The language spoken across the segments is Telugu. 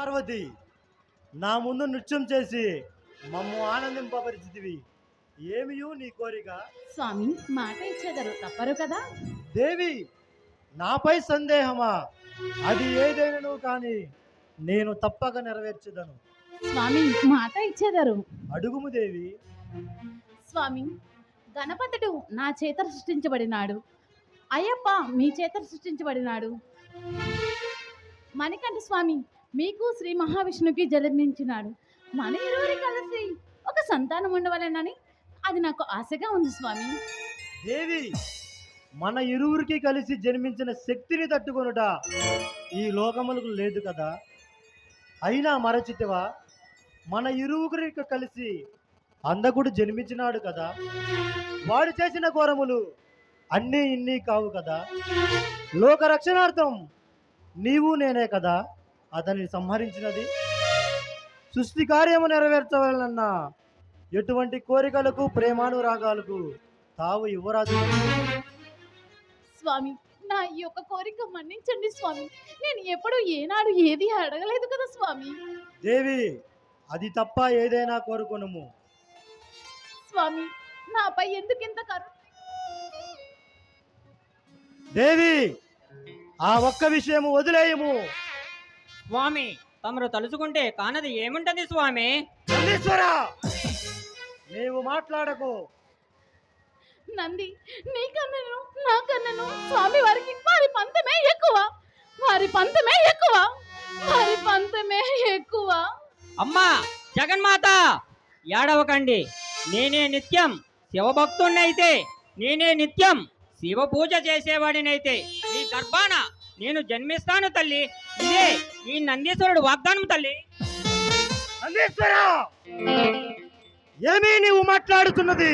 పార్వతి నా ముందు నృత్యం చేసి మమ్ము ఆనందింపబరిచితివి ఏమియు నీ కోరిక? స్వామి మాట ఇచ్చేదరు తప్పరు కదా? దేవి నాపై సందేహమా? అది ఏదైనను కానీ నేను తప్పక నెరవేర్చదను. స్వామి మాట ఇచ్చేదరు. అడుగుము దేవి. స్వామి గణపతుడు నా చేత సృష్టించబడినాడు. అయ్యప్ప మీ చేత సృష్టించబడినాడు. మణికంఠ స్వామి మీకు శ్రీ మహావిష్ణుకి జన్మించినాడు. మన ఇరువురి కలిసి ఒక సంతానం ఉండవలెనని అది నాకు ఆశగా ఉంది స్వామి. దేవి మన ఇరువురికి కలిసి జన్మించిన శక్తిని తట్టుకొనుట ఈ లోకములకు లేదు కదా? అయినా మరచితివా మన ఇరువురికి కలిసి అందకుడు జన్మించినాడు కదా? వాడు చేసిన ఘోరములు అన్నీ ఇన్ని కావు కదా? లోక రక్షణార్థం నీవు నేనే కదా? అతన్ని సంహరించినది. సృష్టి కార్యము నెరవేర్చవలనన్న ఎటువంటి కోరికలకు ప్రేమానురాగాలకు తావు ఇవ్వరాదు. స్వామి నా ఈ యొక్క కోరిక మన్నించండి స్వామి. నేను ఎప్పుడు ఏనాడు ఏది అడగలేదు కదా స్వామి. దేవి అది తప్ప ఏదైనా కోరుకొనుము. స్వామి నాపై ఎందుకు ఇంత కరుణ దేవి ఆ ఒక్క విషయము వదిలేయము. స్వామి తమరు తలుచుకుంటే కానది ఏముంటది స్వామి? నందీశ్వర నీవు మాట్లాడకు. నంది నీ కన్నను నా కన్నను స్వామి వారికి వారి పంతమే ఎక్కువ. వారి పంతమే ఎక్కువ. వారి పంతమే ఎక్కువ. అమ్మా జగన్మాత! ఏడవకండి. నేనే నిత్యం శివభక్తుణ్ణైతే నేనే నిత్యం శివ పూజ చేసేవాడినైతే. ఈ గర్భాన నేను జన్మిస్తాను తల్లి. ఇదే ఈ నందీశ్వరుడు వాగ్దానం తల్లి. నందీశ్వర! ఏమీ నీవు మాట్లాడుతున్నది?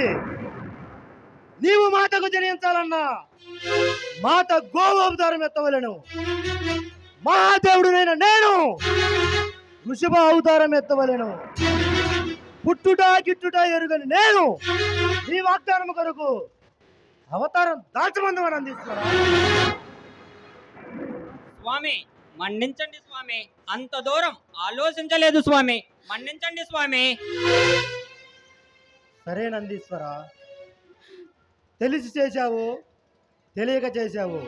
నీవు మాతకు జనించాలన్నా మాత గోవు అవతారం ఎత్తవలను. మహాదేవుడునైన నేను వృషభ అవతారం ఎత్తవలను. పుట్టుట గిట్టుట ఎరుగని నేను నీ వాగ్దానం కొరకు అవతారం దాచమందమని అందిస్తున్నా స్వామి మన్నించండి స్వామి. అంత దూరం ఆలోచించలేదు స్వామి. మన్నించండి స్వామి. సరే నందీశ్వర. తెలిసి చేశావు తెలియక చేశావు.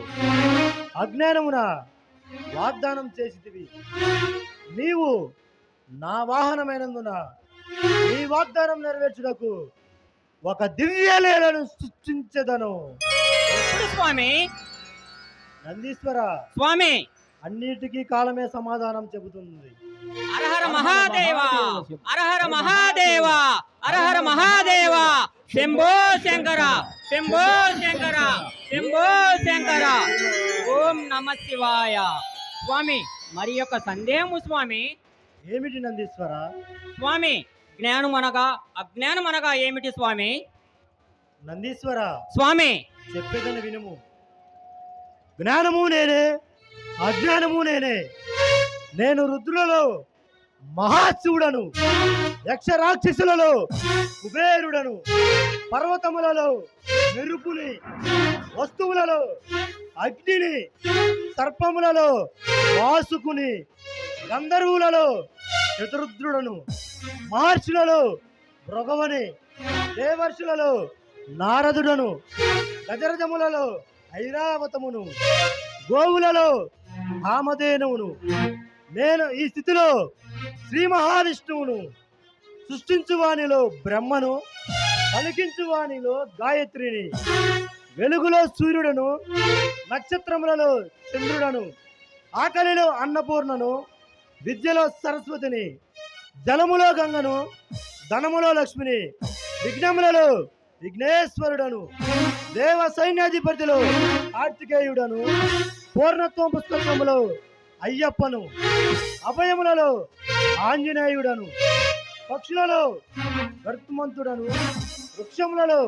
అజ్ఞానమున వాగ్దానం చేసితివి. నీవు నా వాహనమైనందున నీ వాగ్దానం నెరవేర్చుటకు ఒక దివ్యలేలను సృష్టించదను. స్వామి? నందీశ్వర. స్వామి. అన్నిటికీ కాలమే సమాధానం చెబుతుంది. అరహర మహాదేవ అరహర మహాదేవ అరహర మహాదేవ శంభో శంకర శంభో శంకర శంభో శంకర. ఓం నమ శివాయ. స్వామి మరి యొక్క సందేహము స్వామి? ఏమిటి నందీశ్వర? స్వామి జ్ఞానం అనగా అజ్ఞానం అనగా ఏమిటి స్వామి? నందీశ్వర స్వామి. చెప్పేదని వినుము. జ్ఞానము నేనే అజ్ఞానము నేనే. నేను రుద్రులలో మహాశివుడను. యక్ష రాక్షసులలో కుబేరుడను. పర్వతములలో మెరుపుని వస్తువులలో అగ్నిని సర్పములలో వాసుకుని గంధర్వులలో చతురుద్రుడను. మహర్షులలో మృగవని దేవర్షులలో నారదుడను. గజరజములలో ఐరావతమును. గోవులలో కామధేనువును. నేను ఈ స్థితిలో శ్రీ మహావిష్ణువును సృష్టించువానిలో బ్రహ్మను పలికించువానిలో గాయత్రిని వెలుగులో సూర్యుడను నక్షత్రములలో చంద్రుడను ఆకలిలో అన్నపూర్ణను విద్యలో సరస్వతిని జలములో గంగను ధనములో లక్ష్మిని విఘ్నములలో విఘ్నేశ్వరుడను దేవ సైన్యాధిపతిలో కార్తికేయుడను పూర్ణత్వం పుస్తకములో అయ్యప్పను అభయములలో ఆంజనేయుడను పక్షులలో గర్తమంతుడను వృక్షములలో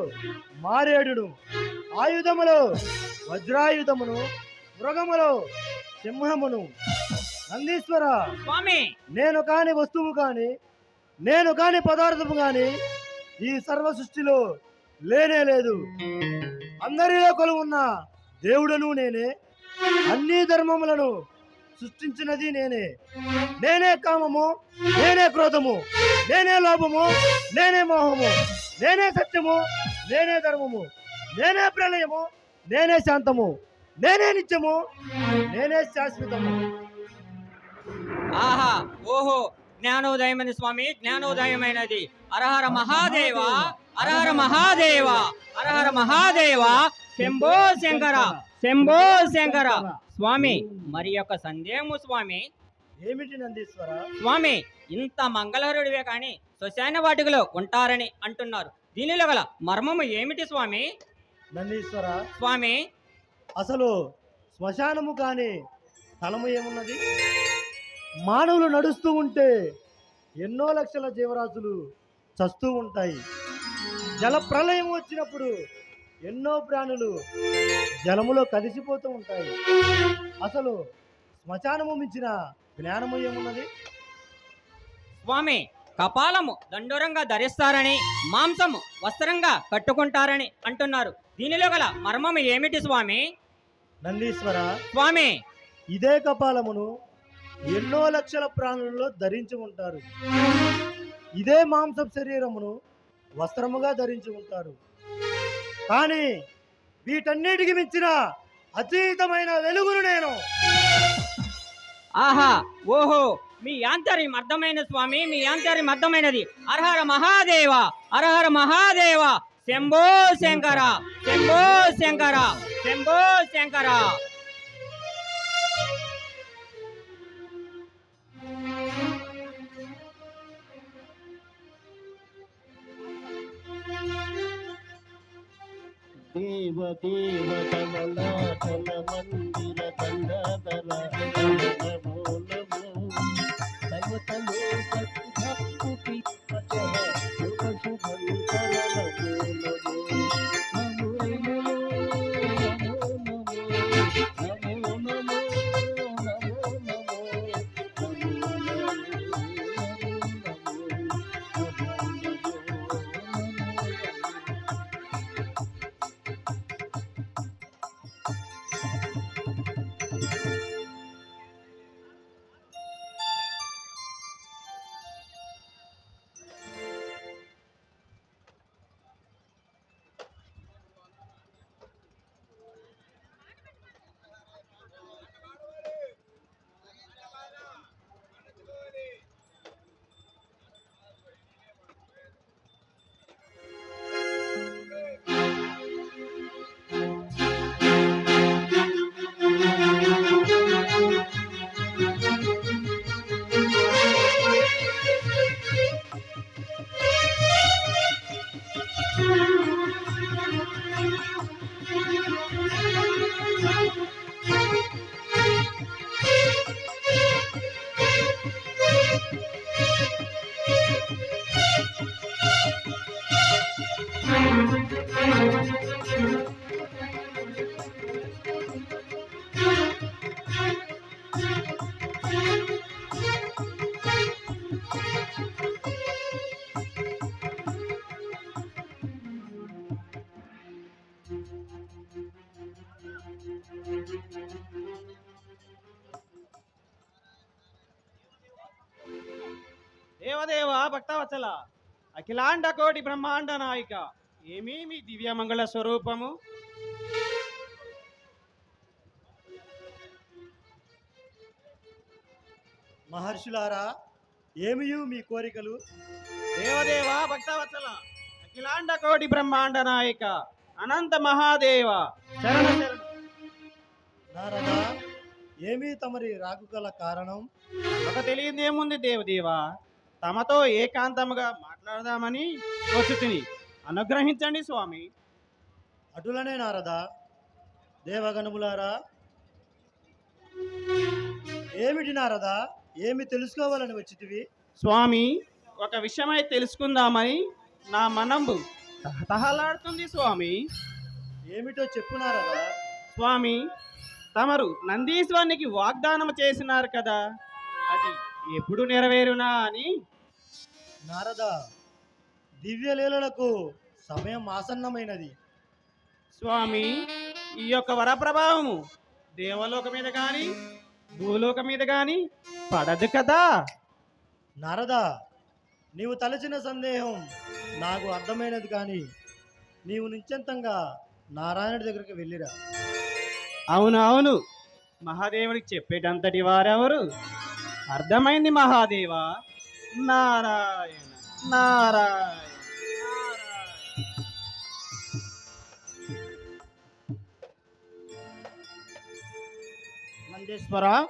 మారేడును ఆయుధములో వజ్రాయుధమును మృగములో సింహమును. నందీశ్వర స్వామి! నేను కాని వస్తువు కాని నేను కాని పదార్థము కాని ఈ సర్వ సృష్టిలో లేనే లేదు. అందరిలో కొలువున్న దేవుడను నేనే అన్ని ధర్మములను సృష్టించినది నేనే. నేనే కామము నేనే క్రోధము నేనే లోభము నేనే మోహము నేనే సత్యము నేనే ధర్మము నేనే ప్రళయము నేనే శాంతము నేనే నిత్యము నేనే శాశ్వతము. ఆహా ఓహో జ్ఞానోదయమైన స్వామి జ్ఞానోదయమైనది. అరహర మహాదేవ అరహర మహాదేవ అరహర మహాదేవ శంభో శంకర. శంభో శంకర స్వామి మరి యొక్క సందేహము స్వామి. ఏమిటి నందీశ్వర? స్వామి ఇంత మంగళహరుడివే కానీ శ్మశాన వాటికలో ఉంటారని అంటున్నారు. దీనిలో గల మర్మము ఏమిటి స్వామి? నందీశ్వర స్వామి. అసలు శ్మశానము కాని స్థలము ఏమున్నది? మానవులు నడుస్తూ ఉంటే ఎన్నో లక్షల జీవరాశులు చస్తూ ఉంటాయి. జల ప్రళయం వచ్చినప్పుడు ఎన్నో ప్రాణులు జలములో కలిసిపోతూ ఉంటాయి. అసలు శ్మశానము మించిన జ్ఞానము ఏమున్నది? స్వామి కపాలము దండోరంగా ధరిస్తారని మాంసము వస్త్రంగా కట్టుకుంటారని అంటున్నారు. దీనిలో గల మర్మము ఏమిటి స్వామి? నందీశ్వర స్వామి! ఇదే కపాలమును ఎన్నో లక్షల ప్రాణులలో ధరించి ఉంటారు. ఇదే మాంసం శరీరమును వస్త్రముగా ధరించి ఉంటారు. కానీ వీటన్నిటికి మించిన అతీతమైన వెలుగును నేను. ఆహా ఓహో మీ యాంతర్యం అర్థమైన స్వామి మీ యాంతర్యం అర్థమైనది అర్హర మహాదేవ అర్హర మహాదేవ. శంభో శంకర శంభో శంకర శంభో శంకర. ti. భక్తవత్సల అఖిలాండ కోటి బ్రహ్మాండ నాయిక. ఏమీ మీ దివ్యమంగళ స్వరూపము? మహర్షులారా ఏమియు మీ కోరికలు? దేవదేవ భక్తవత్సల అఖిలాండ కోటి బ్రహ్మాండ నాయక అనంత మహాదేవ. శరణ శరణ. నారదా ఏమీ తమరి రాకు గల కారణం? ఒక తెలియదేముంది దేవదేవ? తమతో ఏకాంతముగా మాట్లాడదామని వచ్చుతిని అనుగ్రహించండి స్వామి. అటులనే నారదా దేవగణములారా. ఏమిటి నారదా ఏమి తెలుసుకోవాలని వచ్చితివి? స్వామి ఒక విషయమై తెలుసుకుందామని నా మనంబు తహలాడుతుంది స్వామి. ఏమిటో చెప్పు నారదా. స్వామి తమరు నందీశ్వరునికి వాగ్దానం చేసినారు కదా అది ఎప్పుడు నెరవేరునా అని నారదా దివ్యలీలలకు సమయం ఆసన్నమైనది. స్వామి ఈ యొక్క వరప్రభావము దేవలోక మీద కానీ భూలోకం మీద గాని పడదు కదా? నారద నీవు తలచిన సందేహం నాకు అర్థమైనది కానీ నీవు నిశ్చంతంగా నారాయణుడి దగ్గరికి వెళ్ళిరా. అవును అవును. మహాదేవుడికి చెప్పేటంతటి వారెవరు? అర్థమైంది మహాదేవ? నారాయణ నారాయణ. నందీశ్వర.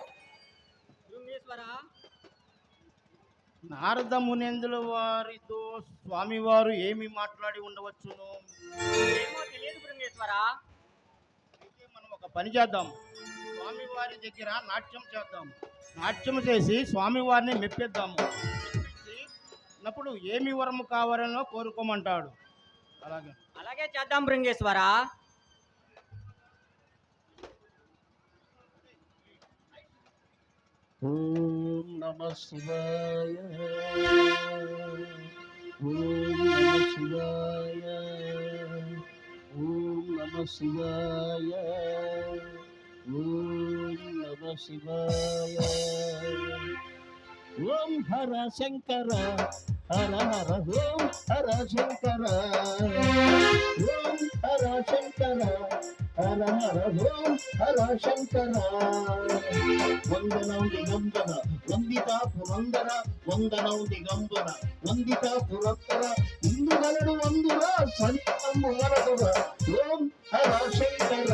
నారద మునేంద్రుల వారితో స్వామివారు ఏమి మాట్లాడి ఉండవచ్చును? ఏమో తెలియదు బృంగేశ్వర అయితే మనం ఒక పని చేద్దాం. స్వామివారి దగ్గర నాట్యం చేద్దాం. నాట్యం చేసి స్వామివారిని మెప్పిద్దాము. అప్పుడు ఏమి వరము కావాలనో కోరుకోమంటాడు. అలాగే. అలాగే చేద్దాం బృంగేశ్వర. ఓం నమ శివాయ. ఓం నమ శివాయ. ఓం నమ శివాయ. ఓం నమ శివాయ. ఓం హర శంకర హర హర ఓం హర శంకర. ఓం హర శంకర హర హర ఓం హర శంకర. వందనం దిగంబర వందితా పురందర వందనం దిగంబర వందిత పురత్తర ఇందుగలడు వందుర సంతము వరదుర. ఓం హర శంకర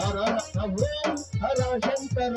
హర హర ఓం హర శంకర.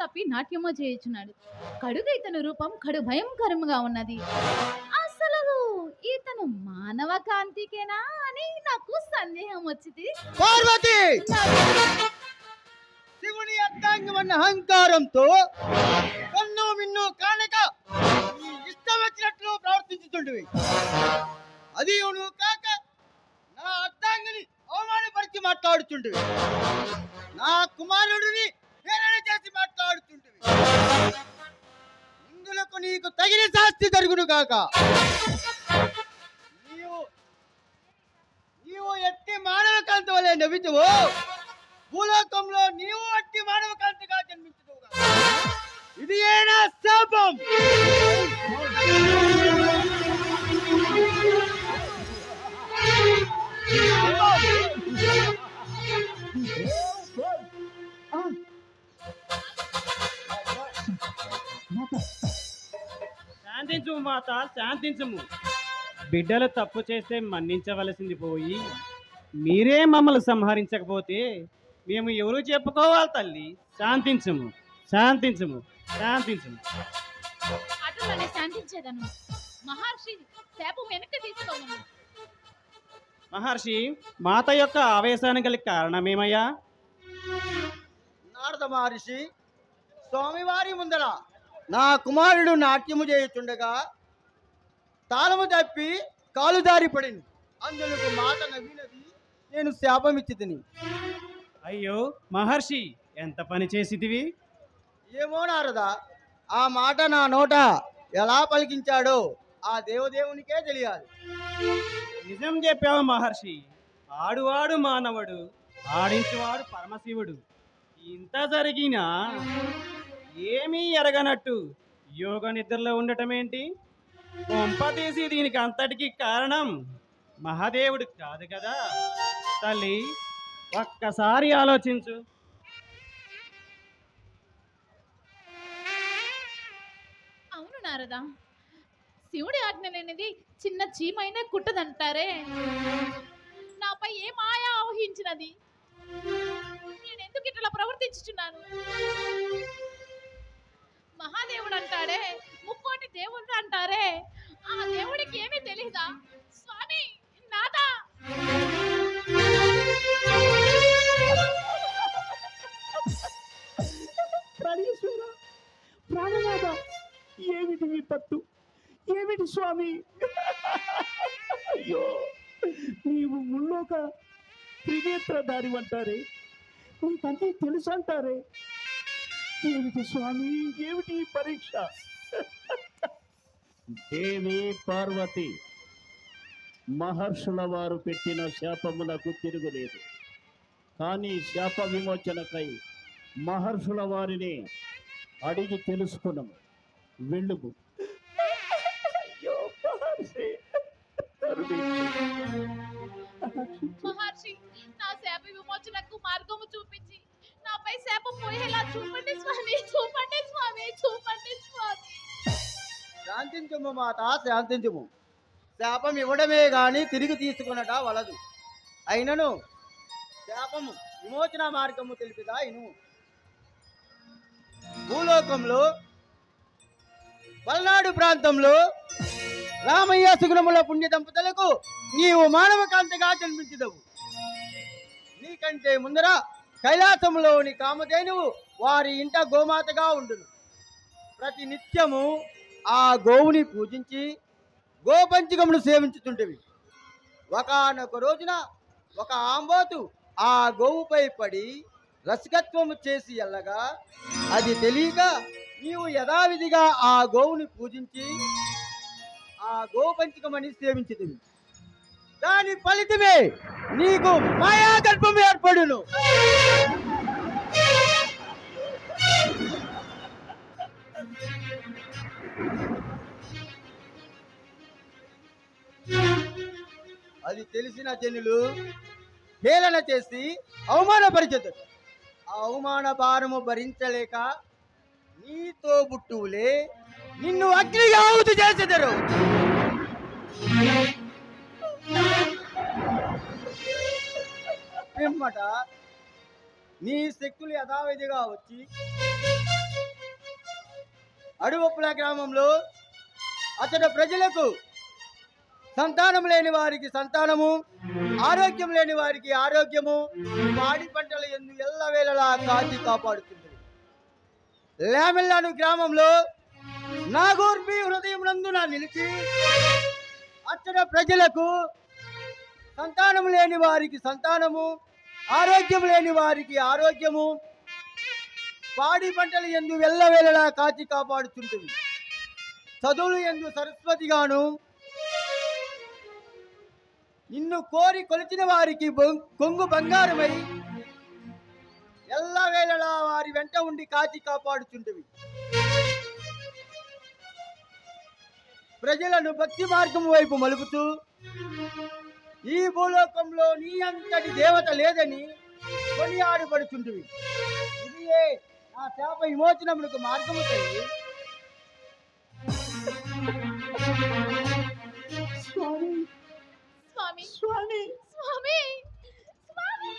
తప్పి నాట్యము చేయుచున్నాడు. కడుగు ఇతని రూపం కడు భయంకరముగా ఉన్నది. అసలు ఇతను మానవ కాంతికేనా అని నాకు సందేహం వచ్చింది. పార్వతి! శివుని అర్థాంగమన్న అహంకారంతో కన్ను మిన్ను కానక ఇష్టం వచ్చినట్లు ప్రవర్తించుతుంటివి. అది నువ్వు కాక నా అర్థాంగిని అవమానపరిచి మాట్లాడుతుంటివి. నా కుమారుడిని చేసి చేసి ఇందులో ఇందులకు నీకు తగిన శాస్తి జరుగును కాక నీవు నీవు ఎట్టి మానవ కాంతి వలె నవ్వుతువు భూలోకంలో నీవు అట్టి మానవ కాంతిగా జన్మించు ఇది ఏనా శాపం. శాంతించుము మాత శాంతించుము. బిడ్డలు తప్పు చేస్తే మన్నించవలసింది పోయి మీరే మమ్మల్ని సంహరించకపోతే మేము ఎవరు చెప్పుకోవాలి తల్లి? శాంతించము శాంతించము శాంతించము. అటులోనే శాంతించేదను. మహర్షి శాపం వెనక్కి తీసుకోమను. మహర్షి మాత యొక్క ఆవేశానికి గల కారణమేమయ్యా? నారద మహర్షి స్వామివారి ముందర నా కుమారుడు నాట్యము చేయుచుండగా తాళము తప్పి కాలు జారి పడింది. అందులకు మాట నవ్వినది నేను శాపం ఇచ్చి తిని అయ్యో మహర్షి ఎంత పని చేసిదివి ఏమో నారదా ఆ మాట నా నోట ఎలా పలికించాడో ఆ దేవదేవునికే తెలియాలి. నిజం చెప్పావు మహర్షి ఆడువాడు మానవుడు ఆడించువాడు పరమశివుడు. ఇంత జరిగినా ఏమీ ఎరగనట్టు. యోగ నిద్రలో ఉండటం ఏంటి? కొంపతీసి దీనికి అంతటికి కారణం మహాదేవుడు కాదు కదా. తల్లి ఒక్కసారి ఆలోచించు. అవును నారదా శివుడి ఆజ్ఞ లేనిది చిన్న చీమైనా కుట్టదంటారే. నాపై ఏ మాయా ఆవహించినది నేను ఎందుకు ఇట్లా ప్రవర్తించుచున్నాను? మహాదేవుడు అంటారే ముక్కోటి దేవుడు అంటారే. ఆ దేవుడికి ఏమీ తెలీదా? స్వామి నాదా. ప్రాణేశ్వర ప్రాణనాథ ఏమిటి మీ పట్టు ఏమిటి స్వామి? అయ్యో నీవు ముల్లోక త్రినేత్ర దారి అంటారే. నీకన్నీ తెలుసు అంటారే ఏమిటి స్వామి? ఏమిటి పరీక్ష? దేవి పార్వతి మహర్షుల వారు పెట్టిన శాపములకు తిరుగులేదు. కానీ శాప విమోచనకై మహర్షుల వారిని అడిగి తెలుసుకున్నాము వెళ్ళుము. మహర్షి నా శాప విమోచనకు మార్గము చూపించి నాపై శాపం పోయేలా చూపండి స్వామి చూపండి స్వామి చూపండి స్వామి. శాంతించుము మాత శాంతించుము. శాపం ఇవ్వడమే గాని తిరిగి తీసుకునట వలదు. అయినను శాపము విమోచన మార్గము తెలిపిదా ఇను భూలోకంలో పల్నాడు ప్రాంతంలో రామయ్య సుగుణముల పుణ్య దంపతులకు నీవు మానవ కాంతిగా జన్మించదవు. నీకంటే ముందర కైలాసంలోని కామధేనువు వారి ఇంట గోమాతగా ఉండును. ప్రతి నిత్యము ఆ గోవుని పూజించి గోపంచకమును సేవించుతుంటవి ఒకనొక రోజున ఒక ఆంబోతు ఆ గోవుపై పడి రసికత్వము చేసి ఎల్లగా అది తెలియక నీవు యథావిధిగా ఆ గోవుని పూజించి ఆ గోపంచకమని సేవించుతుంది దాని ఫలితమే నీకు మాయాగర్భం ఏర్పడును. అది తెలిసిన జనులు హేళన చేసి అవమానపరిచదు ఆ అవమాన భారము భరించలేక నీతో బుట్టువులే నిన్ను అగ్ని ఆహుతి చేసేదరు. పిమ్మట నీ శక్తులు యథావిధిగా వచ్చి అడుగుప్పుల గ్రామంలో అతడు ప్రజలకు సంతానం లేని వారికి సంతానము ఆరోగ్యం లేని వారికి ఆరోగ్యము పాడి పంటల ఎందు ఎల్లవేళలా కాచి కాపాడుతుంది లేమెల్లాను గ్రామంలో నాగూర్పి హృదయం నందున నిలిచి అచ్చట ప్రజలకు సంతానం లేని వారికి సంతానము ఆరోగ్యం లేని వారికి ఆరోగ్యము. పాడి పంటలు ఎందు వెళ్ళవేళలా కాచి కాపాడుతుంటుంది. చదువులు ఎందు సరస్వతిగాను నిన్ను కోరి కొలిచిన వారికి కొంగు బంగారమై ఎల్లవేళలా వారి వెంట ఉండి కాచి కాపాడుచుంటవి ప్రజలను భక్తి మార్గం వైపు మలుపుతూ ఈ భూలోకంలో నీ అంతటి దేవత లేదని కొనియాడబడుచుంటివి ఇదియే నా శాప విమోచనములకు మార్గము తల్లి స్వామి. స్వామి. స్వామి. స్వామి. స్వామి.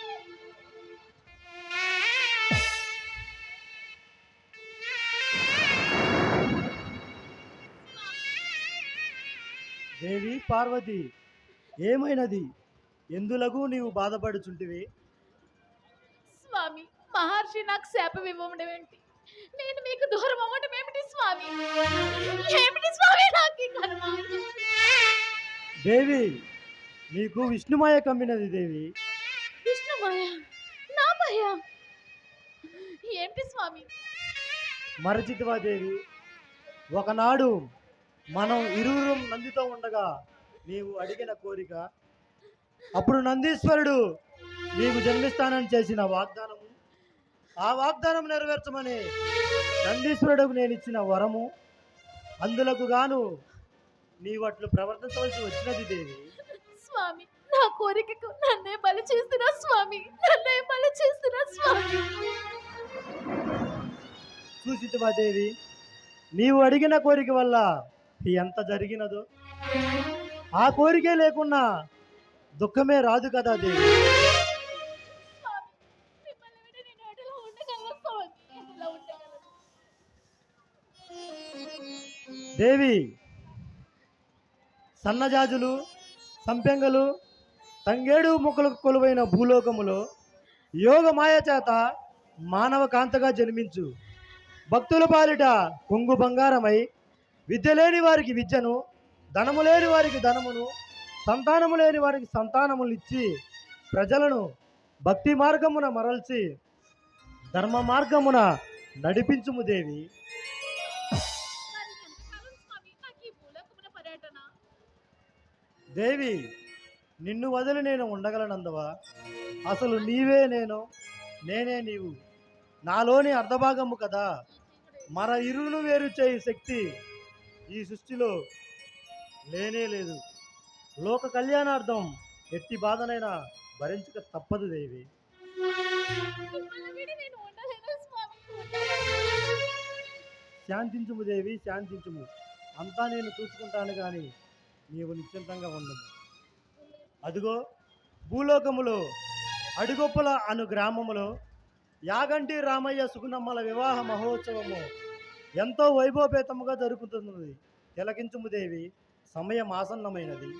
దేవి పార్వతి ఏమైనది? ఎందులకు నీవు బాధపడుచుంటివి? స్వామి మహర్షి నాకు శాపం ఇవ్వడం ఏంటి? నేను మీకు దూరం అవ్వడం ఏమిటి స్వామి? ఏమిటి స్వామి నాకు కర్మ? దేవి నీకు విష్ణుమాయ కమ్మినది దేవి. విష్ణుమాయ? నా మాయ? ఏమిటి స్వామి? మరచితివా దేవి? ఒకనాడు మనం ఇరువురం నందితో ఉండగా నీవు అడిగిన కోరిక. అప్పుడు నందీశ్వరుడు నీకు జన్మిస్తానని చేసిన వాగ్దానము. ఆ వాగ్దానం నెరవేర్చమని నందీశ్వరుడుకు నేను ఇచ్చిన వరము. అందులకు గాను నీవు అట్లు ప్రవర్తించవలసి వచ్చినది దేవి. స్వామి నా కోరికకు నన్నే బలి చేస్తున్నా స్వామి నన్నే బలి చేస్తున్నా స్వామి. చూసితివా దేవి నీవు అడిగిన కోరిక వల్ల ఎంత జరిగినదో? ఆ కోరికే లేకున్నా దుఃఖమే రాదు కదా దేవి. దేవి సన్నజాజులు సంపెంగలు తంగేడు మొక్కలకు కొలువైన భూలోకములో యోగ మాయచేత మానవ కాంతగా జన్మించు. భక్తుల పాలిట కొంగు బంగారమై విద్య లేని వారికి విద్యను ధనము లేని వారికి ధనమును సంతానము లేని వారికి సంతానములు ఇచ్చి ప్రజలను భక్తి మార్గమున మరల్చి ధర్మ మార్గమున నడిపించుము దేవి. దేవి నిన్ను వదిలి నేను ఉండగలనందవా? అసలు నీవే నేను నేనే నీవు. నాలోని అర్ధభాగము కదా. మర ఇరువును వేరు చేయి శక్తి ఈ సృష్టిలో లేనే లేదు. లోక కళ్యాణార్థం ఎట్టి బాధనైనా భరించక తప్పదు దేవి. శాంతించుము దేవి శాంతించుము. అంతా నేను చూసుకుంటాను కానీ నీవు నిశ్చింతంగా ఉండము. అదిగో భూలోకములో అడుగొప్పల అను గ్రామములో యాగంటి రామయ్య సుగుణమ్మల వివాహ మహోత్సవము ఎంతో వైభవపేతముగా జరుగుతున్నది. తిలకించుము దేవి. సమయం ఆసన్నమైనది